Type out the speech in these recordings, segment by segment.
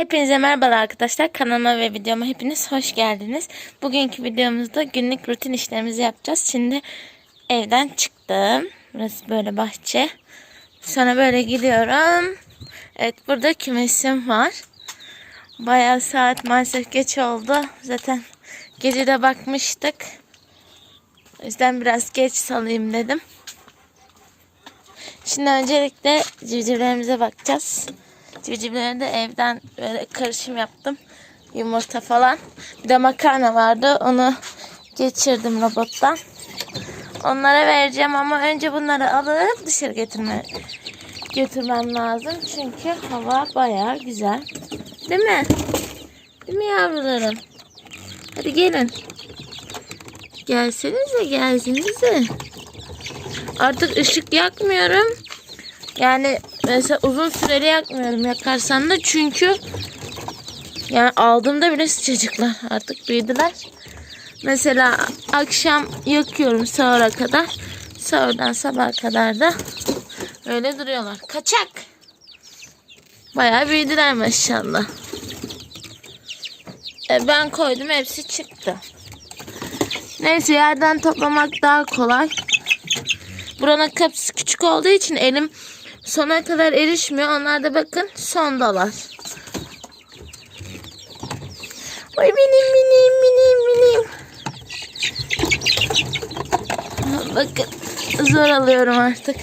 Hepinize merhabalar arkadaşlar. Kanalıma ve videoma hepiniz hoş geldiniz. Bugünkü videomuzda günlük rutin işlerimizi yapacağız. Şimdi evden çıktım. Burası böyle bahçe. Sonra böyle gidiyorum. Evet burada kümesim var. Bayağı saat maalesef geç oldu. Zaten gece de bakmıştık. O yüzden biraz geç salayım dedim. Şimdi öncelikle civcivlerimize bakacağız. Civcivlere de evden böyle karışım yaptım. Yumurta falan. Bir de makarna vardı. Onu geçirdim robottan. Onlara vereceğim ama önce bunları alıp dışarı getirme, götürmem lazım. Çünkü hava bayağı güzel. Değil mi? Değil mi yavrularım? Hadi gelin. Gelsenize gelsenize. Artık ışık yakmıyorum. Yani mesela uzun süreli yakmıyorum yakarsam da çünkü yani aldığımda bile sıcacıklar artık büyüdüler. Mesela akşam yakıyorum sahura kadar. Sahurdan sabah kadar da öyle duruyorlar. Kaçak. Bayağı büyüdüler maşallah. E, ben koydum hepsi çıktı. Neyse yerden toplamak daha kolay. Buranın kapısı küçük olduğu için elim sona kadar erişmiyor. Onlar da bakın sondalar. Oy benim benim benim benim. Bakın zor alıyorum artık.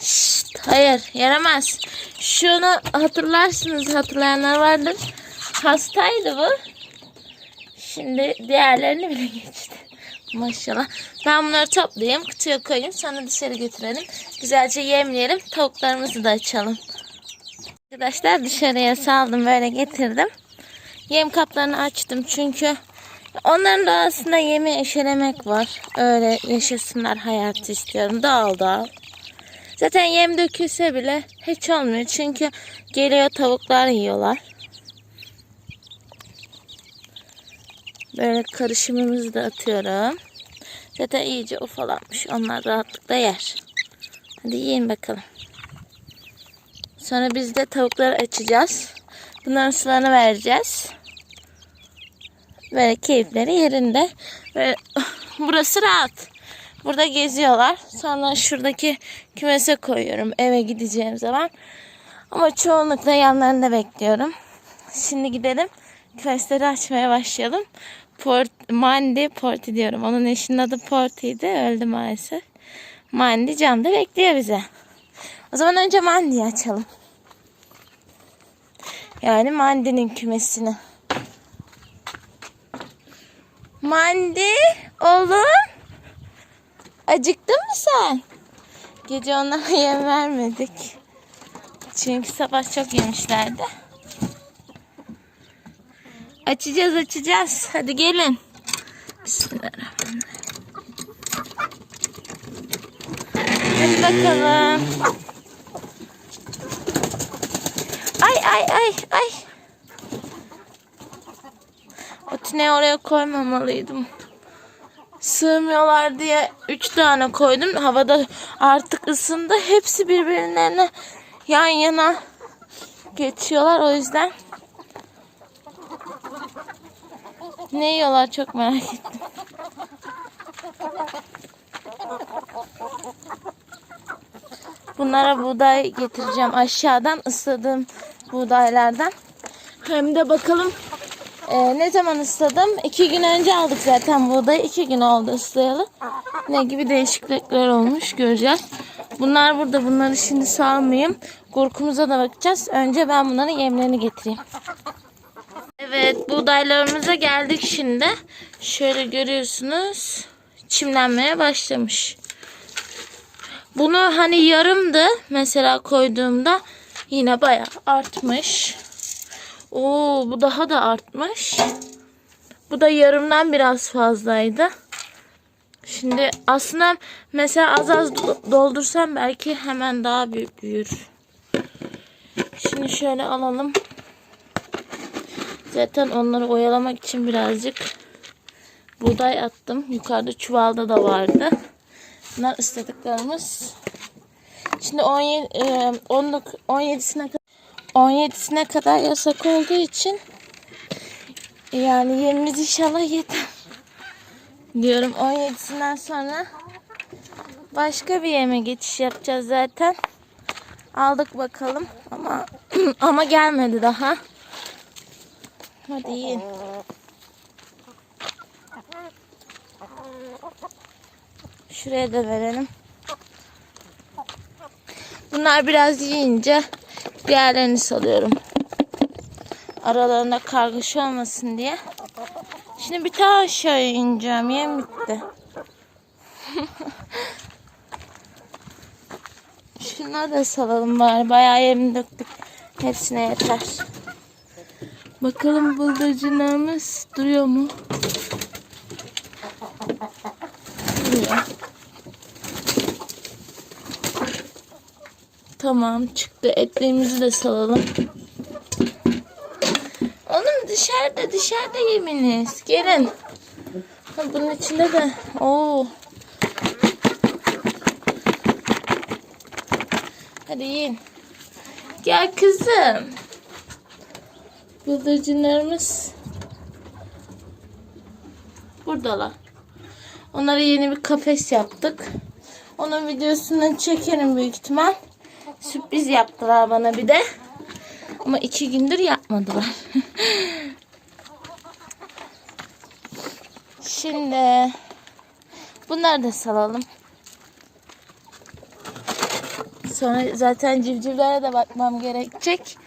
Şşt, hayır yaramaz. Şunu hatırlarsınız hatırlayanlar vardır. Hastaydı bu. Şimdi diğerlerini bile geçti. Maşallah. Ben bunları toplayayım, kutuya koyayım, sonra dışarı götürelim. Güzelce yemleyelim, tavuklarımızı da açalım. Arkadaşlar dışarıya saldım, böyle getirdim. Yem kaplarını açtım çünkü onların da aslında yemi eşelemek var. Öyle yaşasınlar hayatı istiyorum. Dağıl dağıl. Zaten yem dökülse bile hiç olmuyor. Çünkü geliyor tavuklar yiyorlar. Böyle karışımımızı da atıyorum. Zaten iyice ufalanmış. Onlar rahatlıkla yer. Hadi yiyin bakalım. Sonra biz de tavukları açacağız. Bunların sularını vereceğiz. Böyle keyifleri yerinde. Ve burası rahat. Burada geziyorlar. Sonra şuradaki kümese koyuyorum eve gideceğim zaman. Ama çoğunlukla yanlarında bekliyorum. Şimdi gidelim. Kümesleri açmaya başlayalım. Port, Mandy Porti diyorum. Onun eşinin adı Porti'ydi. Öldü maalesef. Mandy camda bekliyor bize. O zaman önce Mandy'yi açalım. Yani Mandy'nin kümesini. Mandy oğlum. Acıktın mı sen? Gece onlara yem vermedik. Çünkü sabah çok yemişlerdi. Açacağız açacağız. Hadi gelin. Hadi bakalım. Ay ay ay ay. O tüneyi oraya koymamalıydım. Sığmıyorlar diye 3 tane koydum. Havada artık ısındı. Hepsi birbirlerine yan yana geçiyorlar. O yüzden ne yiyorlar çok merak ettim. Bunlara buğday getireceğim aşağıdan ısladığım buğdaylardan. Hem de bakalım e, ne zaman ısladım? İki gün önce aldık zaten buğdayı. iki gün oldu ıslayalı. Ne gibi değişiklikler olmuş göreceğiz. Bunlar burada. Bunları şimdi salmayayım. Gurkumuza da bakacağız. Önce ben bunların yemlerini getireyim. Buğdaylarımıza geldik şimdi. Şöyle görüyorsunuz. Çimlenmeye başlamış. Bunu hani yarımdı mesela koyduğumda yine bayağı artmış. Oo bu daha da artmış. Bu da yarımdan biraz fazlaydı. Şimdi aslında mesela az az do- doldursam belki hemen daha büyür. Şimdi şöyle alalım. Zaten onları oyalamak için birazcık buğday attım. Yukarıda çuvalda da vardı. Bunlar ısladıklarımız. Şimdi 17 e, 10'luk 17'sine kadar 17'sine kadar yasak olduğu için yani yemimiz inşallah yeter. Diyorum 17'sinden sonra başka bir yeme geçiş yapacağız zaten. Aldık bakalım ama ama gelmedi daha. Hadi yiyin. Şuraya da verelim. Bunlar biraz yiyince diğerlerini salıyorum. Aralarında kargaşa olmasın diye. Şimdi bir daha aşağıya ineceğim. Yem bitti. Şunları da salalım bari. Bayağı yem döktük. Hepsine yeter. Bakalım bıldırcınlarımız duruyor mu? Duruyor. Tamam çıktı. Etlerimizi de salalım. Oğlum dışarıda dışarıda yeminiz. Gelin. Ha, bunun içinde de. Oo. Hadi yiyin. Gel kızım. Bıldırcınlarımız buradalar. Onlara yeni bir kafes yaptık. Onun videosunu çekerim büyük ihtimal. Sürpriz yaptılar bana bir de. Ama iki gündür yapmadılar. Şimdi bunları da salalım. Sonra zaten civcivlere de bakmam gerekecek.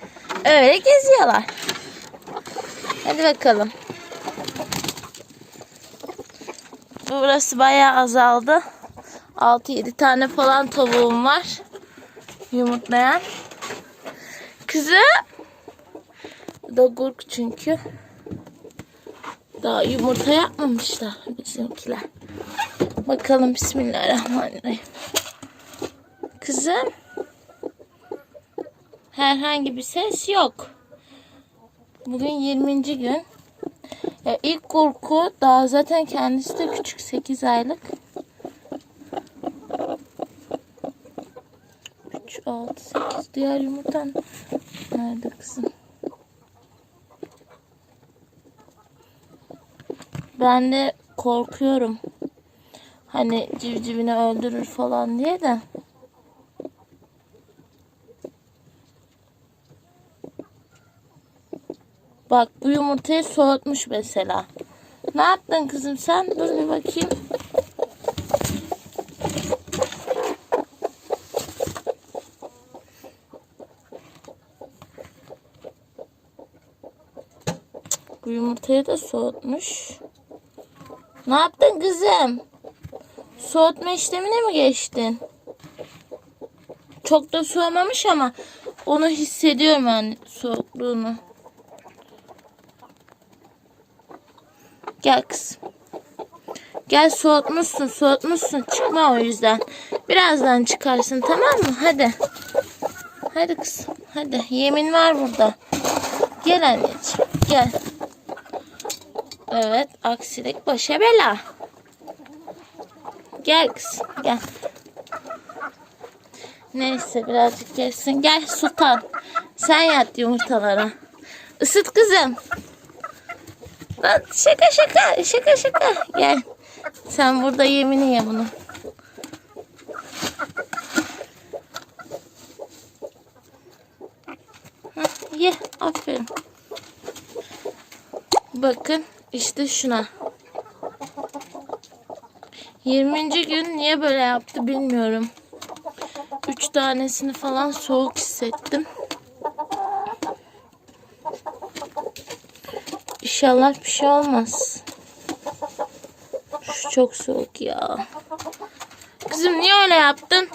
Öyle geziyorlar. Hadi bakalım. Burası bayağı azaldı. 6-7 tane falan tavuğum var. Yumurtlayan. Kızım. Bu da gurk çünkü. Daha yumurta yapmamışlar bizimkiler. Bakalım Bismillahirrahmanirrahim. Kızım. Herhangi bir ses yok. Bugün 20. gün. Ya ilk korku daha zaten kendisi de küçük 8 aylık. 3, 6, 8 diğer yumurtan nerede kızım? Ben de korkuyorum. Hani civcivini öldürür falan diye de. Bak bu yumurtayı soğutmuş mesela. Ne yaptın kızım sen? Dur bir bakayım. Bu yumurtayı da soğutmuş. Ne yaptın kızım? Soğutma işlemine mi geçtin? Çok da soğumamış ama onu hissediyorum yani soğukluğunu. Gel kızım. Gel soğutmuşsun soğutmuşsun. Çıkma o yüzden. Birazdan çıkarsın tamam mı? Hadi. Hadi kızım. Hadi. Yemin var burada. Gel anneciğim. Gel. Evet. Aksilik başa bela. Gel kızım. Gel. Neyse birazcık gelsin. Gel Sultan. Sen yat yumurtalara. Isıt kızım. Şaka şaka şaka şaka. Gel. Sen burada yemini ye bunu. Hah, ye. Aferin. Bakın işte şuna. 20. gün niye böyle yaptı bilmiyorum. 3 tanesini falan soğuk hissettim. İnşallah bir şey olmaz. Şu çok soğuk ya. Kızım niye öyle yaptın?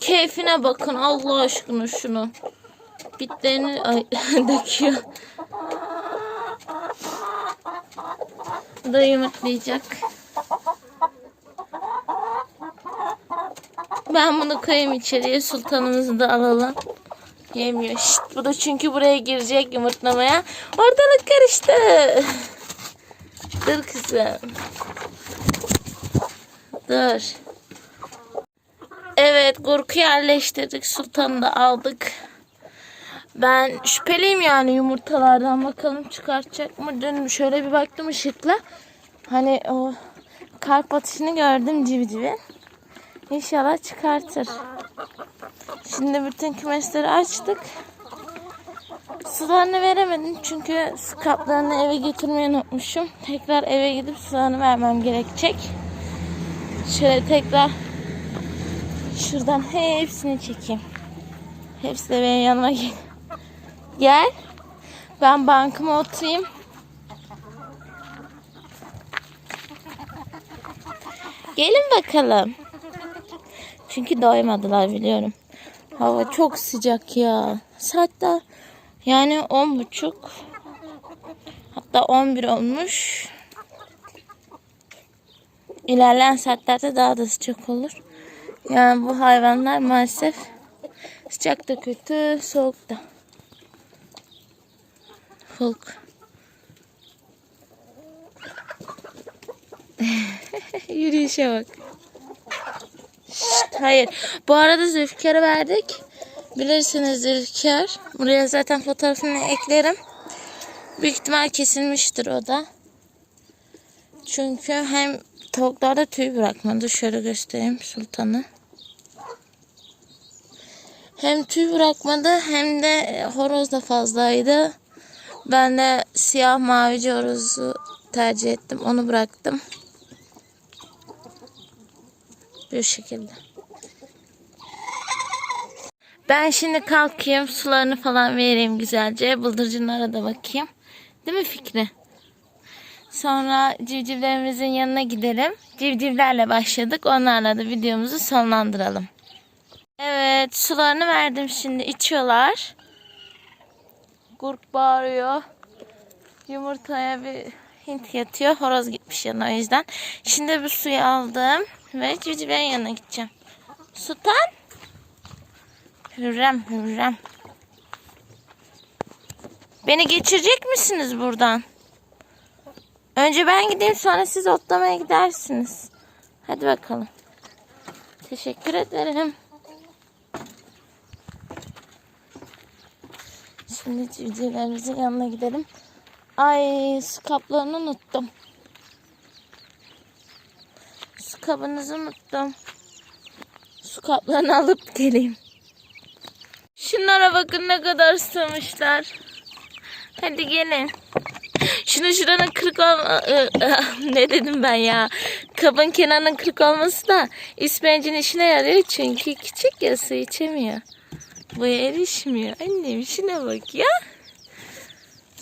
Keyfine bakın Allah aşkına şunu. Bitlerini ay, döküyor. Bu da yumurtlayacak. Ben bunu koyayım içeriye. Sultanımızı da alalım. Yemiyor. Şşt, bu da çünkü buraya girecek yumurtlamaya. Ortalık karıştı. Dur kızım. Dur. Evet gurku yerleştirdik. Sultanı da aldık. Ben şüpheliyim yani yumurtalardan. Bakalım çıkartacak mı? Dün şöyle bir baktım ışıkla. Hani o kalp atışını gördüm civcivi. İnşallah çıkartır. Şimdi bütün kümesleri açtık. Sularını veremedim çünkü kaplarını eve getirmeyi unutmuşum. Tekrar eve gidip sularını vermem gerekecek. Şöyle tekrar şuradan hepsini çekeyim. Hepsi de benim yanıma gel. Gel. Ben bankıma oturayım. Gelin bakalım. Çünkü doymadılar biliyorum. Hava çok sıcak ya. Saat daha yani on buçuk. Hatta on bir olmuş. İlerleyen saatlerde daha da sıcak olur. Yani bu hayvanlar maalesef sıcak da kötü, soğuk da. Hulk. Yürüyüşe bak. Şşt, hayır. Bu arada Zülfikar'ı verdik. Bilirsiniz Zülfikar. Buraya zaten fotoğrafını eklerim. Büyük ihtimal kesilmiştir o da. Çünkü hem tavuklarda tüy bırakmadı. Şöyle göstereyim sultanı. Hem tüy bırakmadı hem de horoz da fazlaydı. Ben de siyah mavici horozu tercih ettim. Onu bıraktım. Bu şekilde. Ben şimdi kalkayım. Sularını falan vereyim güzelce. Bıldırcınlara da bakayım. Değil mi Fikri? Sonra civcivlerimizin yanına gidelim. Civcivlerle başladık. Onlarla da videomuzu sonlandıralım. Evet sularını verdim şimdi. içiyorlar. Gurk bağırıyor. Yumurtaya bir hint yatıyor. Horoz gitmiş yanına o yüzden. Şimdi bu suyu aldım. Ve civcivlerin yanına gideceğim. Sultan. Hürrem Hürrem. Beni geçirecek misiniz buradan? Önce ben gideyim sonra siz otlamaya gidersiniz. Hadi bakalım. Teşekkür ederim. Şimdi civcivlerimizin yanına gidelim. Ay su kaplarını unuttum. Su kabınızı unuttum. Su kaplarını alıp geleyim. Şunlara bakın ne kadar sığmışlar. Hadi gelin. Şunu şuranın kırık olma... ne dedim ben ya? Kabın kenarının kırık olması da ispencin işine yarıyor çünkü küçük ya su içemiyor. Bu erişmiyor. Annem şuna bak ya.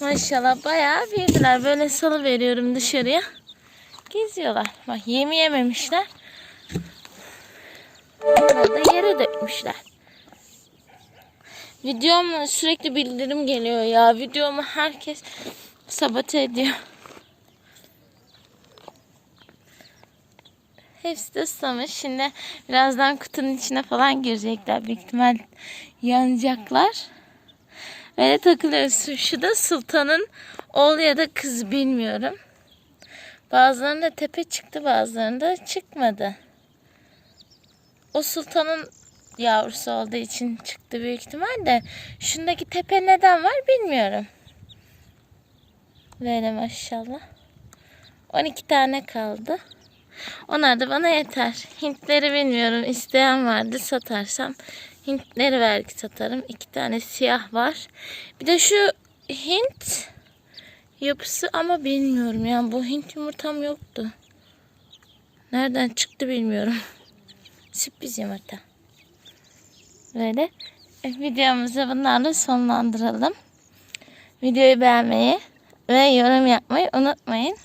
Maşallah bayağı büyüdüler. Böyle salı veriyorum dışarıya. Geziyorlar. Bak yemi yememişler. Burada yere dökmüşler. Videom sürekli bildirim geliyor ya. Videomu herkes sabote ediyor. Hepsi de ıslamış. Şimdi birazdan kutunun içine falan girecekler. Büyük ihtimal yanacaklar. Böyle takılıyoruz. Şu da sultanın oğlu ya da kızı bilmiyorum. Bazılarında tepe çıktı bazılarında çıkmadı. O sultanın yavrusu olduğu için çıktı büyük ihtimal de. Şundaki tepe neden var bilmiyorum. Böyle maşallah. 12 tane kaldı. Onlar da bana yeter. Hintleri bilmiyorum. İsteyen vardı satarsam. Hintleri belki satarım. İki tane siyah var. Bir de şu Hint yapısı ama bilmiyorum. Yani bu Hint yumurtam yoktu. Nereden çıktı bilmiyorum. Sürpriz yumurta. Böyle e, videomuzu bunlarla sonlandıralım. Videoyu beğenmeyi ve yorum yapmayı unutmayın.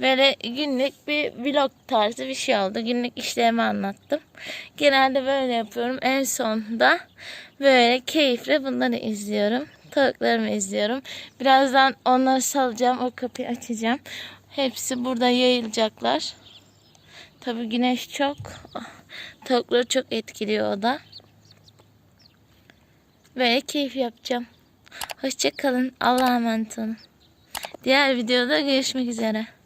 Böyle günlük bir vlog tarzı bir şey oldu. Günlük işlerimi anlattım. Genelde böyle yapıyorum. En sonda böyle keyifle bunları izliyorum. Tavuklarımı izliyorum. Birazdan onları salacağım. O kapıyı açacağım. Hepsi burada yayılacaklar. Tabi güneş çok. Tavukları çok etkiliyor o da. Böyle keyif yapacağım. Hoşçakalın. Allah'a emanet olun. Diğer videoda görüşmek üzere.